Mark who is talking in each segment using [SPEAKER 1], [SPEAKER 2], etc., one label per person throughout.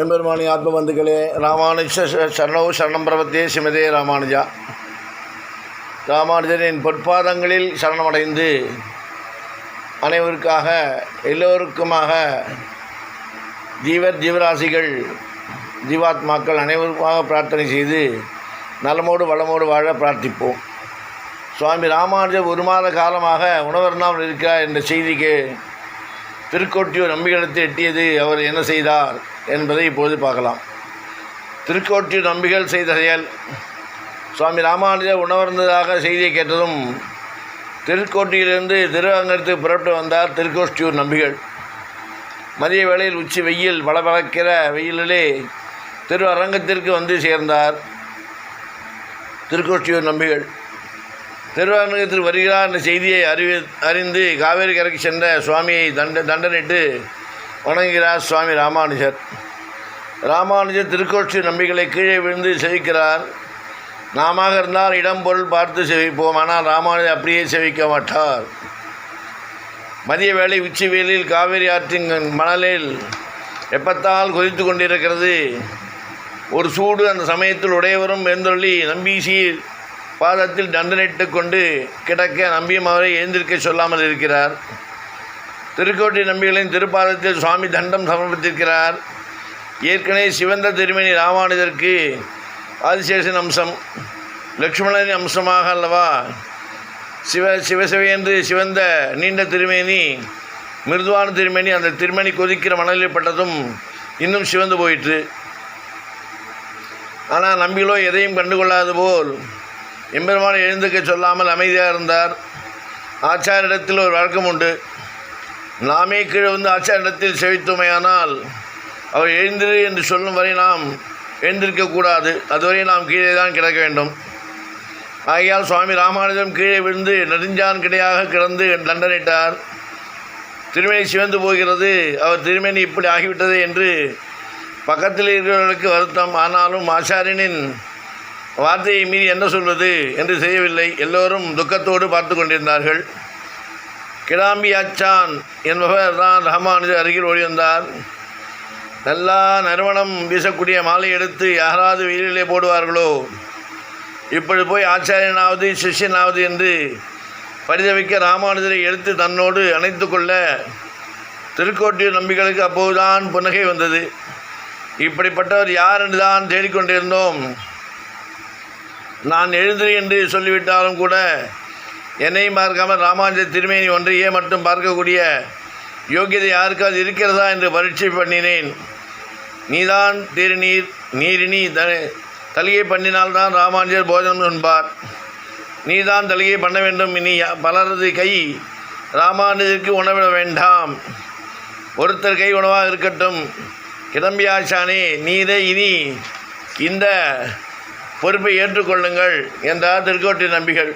[SPEAKER 1] எம்பெருமானி ஆத்மபந்துக்களே ராமானுஜ சரணவு சரணம் பிரபத்தே சிமதே ராமானுஜா. ராமானுஜரின் பொற்பாதங்களில் சரணமடைந்து அனைவருக்காக எல்லோருக்குமாக ஜீவர் ஜீவராசிகள் ஜீவாத்மாக்கள் அனைவருக்குமாக பிரார்த்தனை செய்து நலமோடு வளமோடு வாழ பிரார்த்திப்போம். சுவாமி ராமானுஜர் ஒரு மாத காலமாக உணவருந்தாமல் இருக்கிறார் என்ற செய்திக்கு திருக்கோட்டியூர் நம்பிகளிடத்தில் எட்டியது அவர் என்ன செய்தார்? என்பதை இப்போது பார்க்கலாம். திருக்கோட்டியூர் நம்பிகள் செய்த செயல். சுவாமி ராமானுஜர் உணவருந்ததாக செய்தியை கேட்டதும் திருக்கோட்டியிலிருந்து திருவாங்கத்துக்கு புறப்பட்டு வந்தார் திருக்கோஷ்டியூர் நம்பிகள். மதிய வேளையில் உச்சி வெயில் பளபளக்கிற வெயிலிலே திரு அரங்கத்திற்கு வந்து சேர்ந்தார் திருக்கோஷ்டியூர் நம்பிகள். திருவாரங்கத்தில் வருகிறார் என்ற செய்தியை அறிவி அறிந்து காவேரி கரைக்கு சென்ற சுவாமியை தண்ட தண்டனிட்டு வணங்குகிறார் சுவாமி ராமானுஜர். ராமானுஜர் திருக்கோஷ்டி நம்பிகளை கீழே விழுந்து செவிக்கிறார். நாம இருந்தால் இடம் பொருள் பார்த்து செவிப்போம். ஆனால் ராமானுஜர் அப்படியே செவிக்க மாட்டார். மதிய வேளை உச்சி வேளையில் காவேரி ஆற்றின் மணலில் வெப்பத்தால் கொதித்து கொண்டிருக்கிறது. ஒரு சூடு அந்த சமயத்தில் உடையவரும் எழுந்தொள்ளி நம்பீசியில் பாதத்தில் தண்டனிட்டு கொண்டு கிடக்க நம்பியும் அவரை எழுந்திருக்க சொல்லாமல் இருக்கிறார். திருக்கோட்டை நம்பிகளின் திருப்பாதத்தில் சுவாமி தண்டம் சமர்ப்பித்திருக்கிறார். ஏற்கனவே சிவந்த திருமணி ராமானுஜருக்கு ஆதிசேஷன் அம்சம் லக்ஷ்மணனின் அம்சமாக அல்லவா? சிவ சிவசிவையென்று சிவந்த நீண்ட திருமேனி மிருதுவான திருமேனி அந்த திருமணி கொதிக்கிற மணலில் பட்டதும் இன்னும் சிவந்து போயிற்று. ஆனால் நம்பிகளோ எதையும் கண்டுகொள்ளாது போல் எம்பெருமான எழுந்துக்க சொல்லாமல் அமைதியாக இருந்தார். ஆச்சாரிடத்தில் ஒரு வழக்கம் உண்டு. நாமே கீழே வந்து ஆச்சாரத்தில் செவித்துமையானால் அவர் எழுந்திரு என்று சொல்லும் வரை நாம் எழுந்திருக்கக்கூடாது அதுவரை நாம் கீழே தான் கிடக்க வேண்டும். ஆகையால் சுவாமி ராமானுஜம் கீழே விழுந்து நெடுஞ்சான் கிடையாக கிடந்து தண்டனிட்டார் திருமணி சிவந்து போகிறது. அவர் திருமணி இப்படி ஆகிவிட்டது என்று பக்கத்தில் இருக்கிறவர்களுக்கு வருத்தம். ஆனாலும் ஆச்சாரியனின் வார்த்தையை மீறி என்ன சொல்வது என்று செய்யவில்லை எல்லோரும் துக்கத்தோடு பார்த்து கொண்டிருந்தார்கள். கிடாம்பி அச்சான் என்பவர் தான் ராமானுஜர் அருகில் ஓடி வந்தார் நல்லா நறுமணம் வீசக்கூடிய மாலை எடுத்து யாராவது வெயிலிலே போடுவார்களோ? இப்பொழுது போய் ஆச்சாரியனாவது சிஷ்யனாவது என்று பரிதவிக்க ராமானுஜரை எடுத்து தன்னோடு அணைத்து கொள்ள திருக்கோட்டியூர் நம்பிகளுக்கு அப்போதுதான் புன்னகை வந்தது. இப்படிப்பட்டவர் யார் என்று தான் தேடிக்கொண்டிருந்தோம். நான் எழுந்திரி என்று சொல்லிவிட்டாலும் கூட என்னையும் பார்க்காமல் ராமானுஜர் திருமேனி ஒன்றையே மட்டும் பார்க்கக்கூடிய யோக்கியதை யாருக்காவது இருக்கிறதா என்று பரீட்சை பண்ணினேன். நீதான் திருநீர் நீரினி த தலிகை பண்ணினால்தான் ராமானுஜர் போஜனம் என்பார். நீதான் தலிகை பண்ண வேண்டும் இனி பலரது கை ராமானுஜருக்கு உணவிட வேண்டாம். ஒருத்தர் கை உணவாக இருக்கட்டும். கிளம்பியாச்சானே நீரே இனி இந்த பொறுப்பை ஏற்றுக்கொள்ளுங்கள் என்றார் திருக்கோட்டை நம்பிகள்.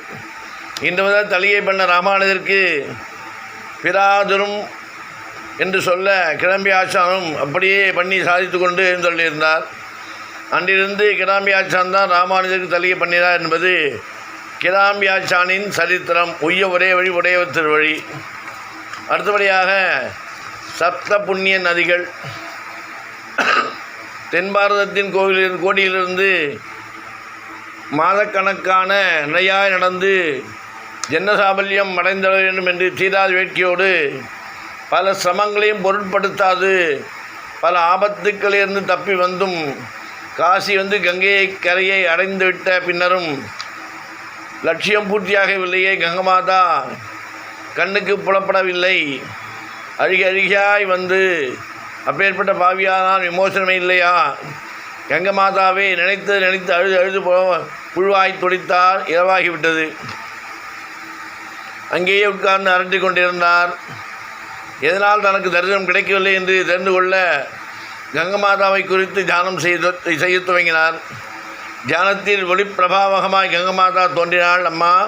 [SPEAKER 1] இன்று முதல் தலையை பண்ண ராமானுஜருக்கு பிராதுரும் என்று சொல்ல கிளம்பி ஆச்சானும் அப்படியே பண்ணி சாதித்து கொண்டு சொல்லியிருந்தார் அன்றிலிருந்து கிராம்பி ஆச்சான் தான் ராமானுஜருக்கு தலையை பண்ணினார் என்பது கிராம்பி ஆச்சானின் சரித்திரம் உய்ய ஒரே வழி உடைய திருவழி. அடுத்தபடியாக சப்த புண்ணிய நதிகள். தென் பாரதத்தின் கோவிலில் கோடியிலிருந்து மாதக்கணக்கான நிலையாய் நடந்து ஜன்னசாபல்யம் அடைந்தட வேண்டும் என்று தீராத வேட்கையோடு பல சிரமங்களையும் பொருட்படுத்தாது. பல ஆபத்துக்களிலிருந்து தப்பி வந்தும் காசி வந்து கங்கையை கரையை அடைந்து விட்ட பின்னரும் லட்சியம் பூர்த்தியாகவில்லையே கங்கமாதா. கண்ணுக்கு புலப்படவில்லை. அழுகி அழுகியாய் வந்து அப்பேற்பட்ட பாவியானால் விமோசனமே இல்லையா? கங்கமாதாவே நினைத்து நினைத்து அழுது அழுது போ புழுவாய் துடித்தார் இரவாகிவிட்டது. அங்கேயே உட்கார்ந்து அரட்டி கொண்டிருந்தார். எதனால் தனக்கு தரிசனம் கிடைக்கவில்லை என்று தெரிந்து கொள்ள கங்கமாதாவை குறித்து தியானம் செய்து செய்ய துவங்கினார். தியானத்தில் ஒளி பிரபாவகமாய் கங்கமாதா தோன்றினாள் அம்மா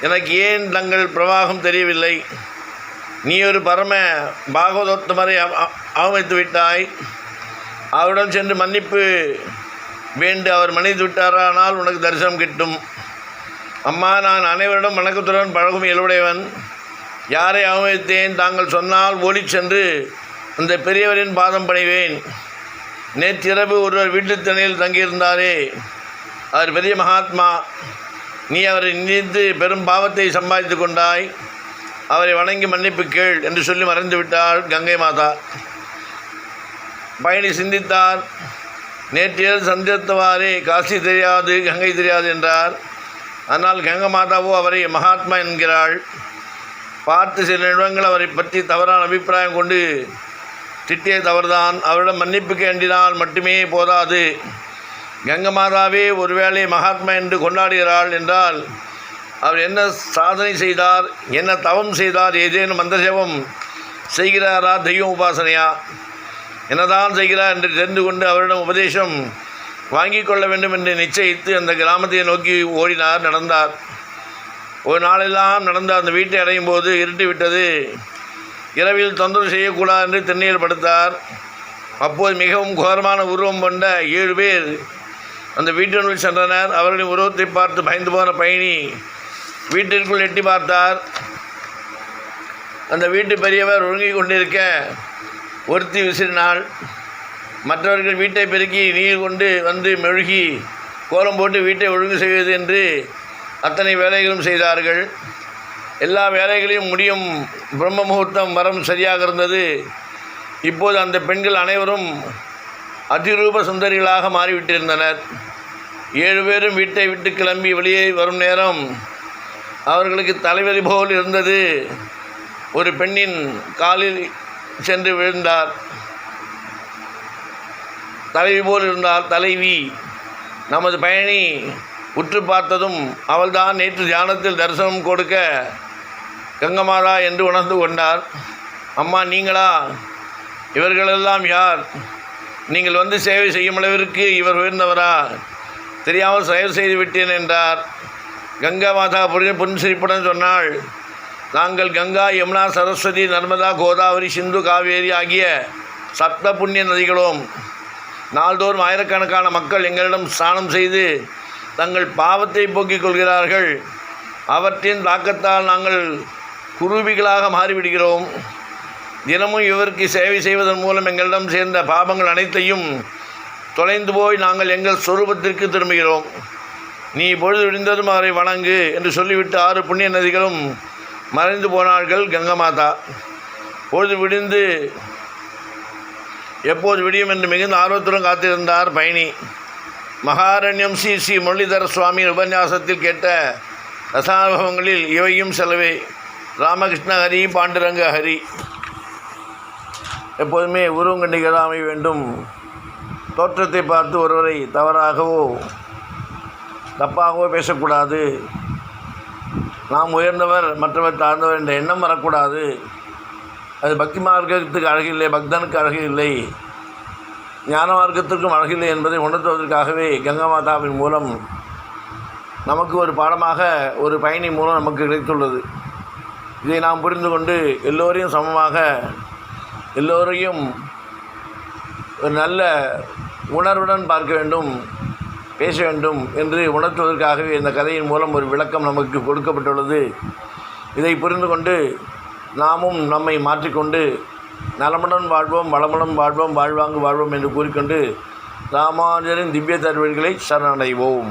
[SPEAKER 1] எனக்கு ஏன் தங்கள் பிரவாகம் தெரியவில்லை? நீ ஒரு பரம பாகவதோத்தமரை அவ- அவமதித்து விட்டாய். அவரிடம் சென்று மன்னிப்பு வேண்டு. அவர் மன்னித்து விட்டாரானால் உனக்கு தரிசனம் கிட்டும். அம்மா நான் அனைவரிடம் வணக்கத்துடன் பழகும் இயலுடையவன் யாரை அவமதித்தேன்? தாங்கள் சொன்னால் ஓடிச் சென்று அந்த பெரியவரின் பாதம் பணிவேன் நேற்றிரவு ஒருவர் வீட்டுத் திணையில் தங்கியிருந்தாரே. அவர் பெரிய மகாத்மா. நீ அவரை நினைத்து பெரும் பாவத்தை சம்பாதித்து கொண்டாய். அவரை வணங்கி மன்னிப்பு கேள் என்று சொல்லி மறைந்து விட்டாள் கங்கை மாதா. பயணி சிந்தித்தார். நேற்றிரவு சந்தித்தவாறே காசி தெரியாது கங்கை தெரியாது என்றார். ஆனால் கங்கை மாதாவோ அவரை மகாத்மா என்கிறாள். பார்த்து சில நிமிடங்கள் அவரை பற்றி தவறான அபிப்பிராயம் கொண்டு திட்டிய தவறுதான். அவரிடம் மன்னிப்பு கேண்டினால் மட்டுமே போதாது. கங்கை மாதாவே ஒருவேளை மகாத்மா என்று கொண்டாடுகிறாள் என்றால் அவர் என்ன சாதனை செய்தார் என்ன தவம் செய்தார் ஏதேனும் மந்திரஜபம் செய்கிறாரா தெய்வம் உபாசனையா? என்னதான் செய்கிறார் என்று தெரிந்து கொண்டு அவரிடம் உபதேசம் வாங்கி கொள்ள வேண்டும் என்று நிச்சயித்து அந்த கிராமத்தை நோக்கி ஓடினார் நடந்தார். ஒரு நாளெல்லாம் நடந்த அந்த வீட்டை அடையும் போது இருட்டி விட்டது. இரவில் தொந்தரவு செய்யக்கூடாது என்று திண்ணையில் படுத்தார். அப்போது மிகவும் கோரமான உருவம் கொண்ட ஏழு பேர் அந்த வீட்டினுள் சென்றனர். அவர்களின் உருவத்தை பார்த்து பயந்து போன பயணி வீட்டிற்குள் எட்டி பார்த்தார். அந்த வீட்டு பெரியவர் ஒழுங்கிக் கொண்டிருக்க ஒருத்தி விசிறினாள். மற்றவர்கள் வீட்டை பெருக்கி நீர் கொண்டு வந்து மெழுகி கோலம் போட்டு வீட்டை ஒழுங்கு செய்வது என்று அத்தனை வேலைகளும் செய்தார்கள். எல்லா வேலைகளையும் முடியும் பிரம்ம முகூர்த்தம் வரம் சரியாக இருந்தது. இப்போது அந்த பெண்கள் அனைவரும் அதிரூப சுந்தரிகளாக மாறிவிட்டிருந்தனர். ஏழு பேரும் வீட்டை விட்டு கிளம்பி வெளியே வரும் நேரம் அவர்களுக்கு தலைவலி போல் இருந்தது. ஒரு பெண்ணின் காலில் சென்று விழுந்தார். தலைவி போல் இருந்தால் தலைவி. நமது பயணி உற்று பார்த்ததும் அவள்தான் நேற்று தியானத்தில் தரிசனம் கொடுக்க கங்கமாதா என்று உணர்ந்து கொண்டார். அம்மா நீங்களா? இவர்களெல்லாம் யார்? நீங்கள் வந்து சேவை செய்யும் அளவிற்கு இவர் உயர்ந்தவரா? தெரியாமல் செயல் செய்து விட்டேன் என்றார். கங்கா மாதா புரிய புன்சிரிப்புடன் சொன்னாள் நாங்கள் கங்கா யமுனா சரஸ்வதி நர்மதா கோதாவரி சிந்து காவேரி ஆகிய சப்த புண்ணிய நதிகளும். நாள்தோறும் ஆயிரக்கணக்கான மக்கள் எங்களிடம் ஸ்நானம் செய்து தங்கள் பாவத்தை போக்கிக் கொள்கிறார்கள். அவற்றின் தாக்கத்தால் நாங்கள் குருவிகளாக மாறிவிடுகிறோம். தினமும் இவருக்கு சேவை செய்வதன் மூலம் எங்களிடம் சேர்ந்த பாபங்கள் அனைத்தையும் தொலைந்து போய் நாங்கள் எங்கள் சொரூபத்திற்கு திரும்புகிறோம். நீ பொழுது விடிந்ததும் அவரை வணங்கு என்று சொல்லிவிட்டு ஆறு புண்ணிய நதிகளும் மறைந்து போனார்கள் கங்கமாதா. பொழுது விடிந்து எப்போது விடியும் என்று மிகுந்த ஆர்வத்துடன் காத்திருந்தார் பயணி. மகாரண்யம் ஸ்ரீ ஸ்ரீ முரளிதர சுவாமியின் உபன்யாசத்தில் கேட்ட ரசானுபவங்களில் இவையும் செலவே. ராமகிருஷ்ண ஹரி பாண்டுரங்க ஹரி. எப்போதுமே உருவங்கண்டிகள் அமைய வேண்டும். தோற்றத்தை பார்த்து ஒருவரை தவறாகவோ தப்பாகவோ பேசக்கூடாது. நாம் உயர்ந்தவர் மற்றவர் தாழ்ந்தவர் என்ற எண்ணம் வரக்கூடாது. அது பக்தி மார்க்கத்துக்கு அழகில்லை பக்தனுக்கு அழகு இல்லை ஞான மார்க்கத்திற்கும் அழகில்லை என்பதை உணர்த்துவதற்காகவே கங்கா மாதாவின் மூலம் நமக்கு ஒரு பாடமாக ஒரு பயணி மூலம் நமக்கு கிடைத்துள்ளது. இதை நாம் புரிந்து கொண்டு எல்லோரையும் சமமாக எல்லோரையும் ஒரு நல்ல உணர்வுடன் பார்க்க வேண்டும் பேச வேண்டும் என்று உணர்த்துவதற்காகவே இந்த கதையின் மூலம் ஒரு விளக்கம் நமக்கு கொடுக்கப்பட்டுள்ளது. இதை புரிந்து கொண்டு நாமும் நம்மை மாற்றிக்கொண்டு நலமுடன் வாழ்வோம் வளமுடன் வாழ்வோம் வாழ்வாங்கு வாழ்வோம் என்று கூறிக்கொண்டு ராமானுஜரின் திவ்ய தருவடிகளை சரணடைவோம்.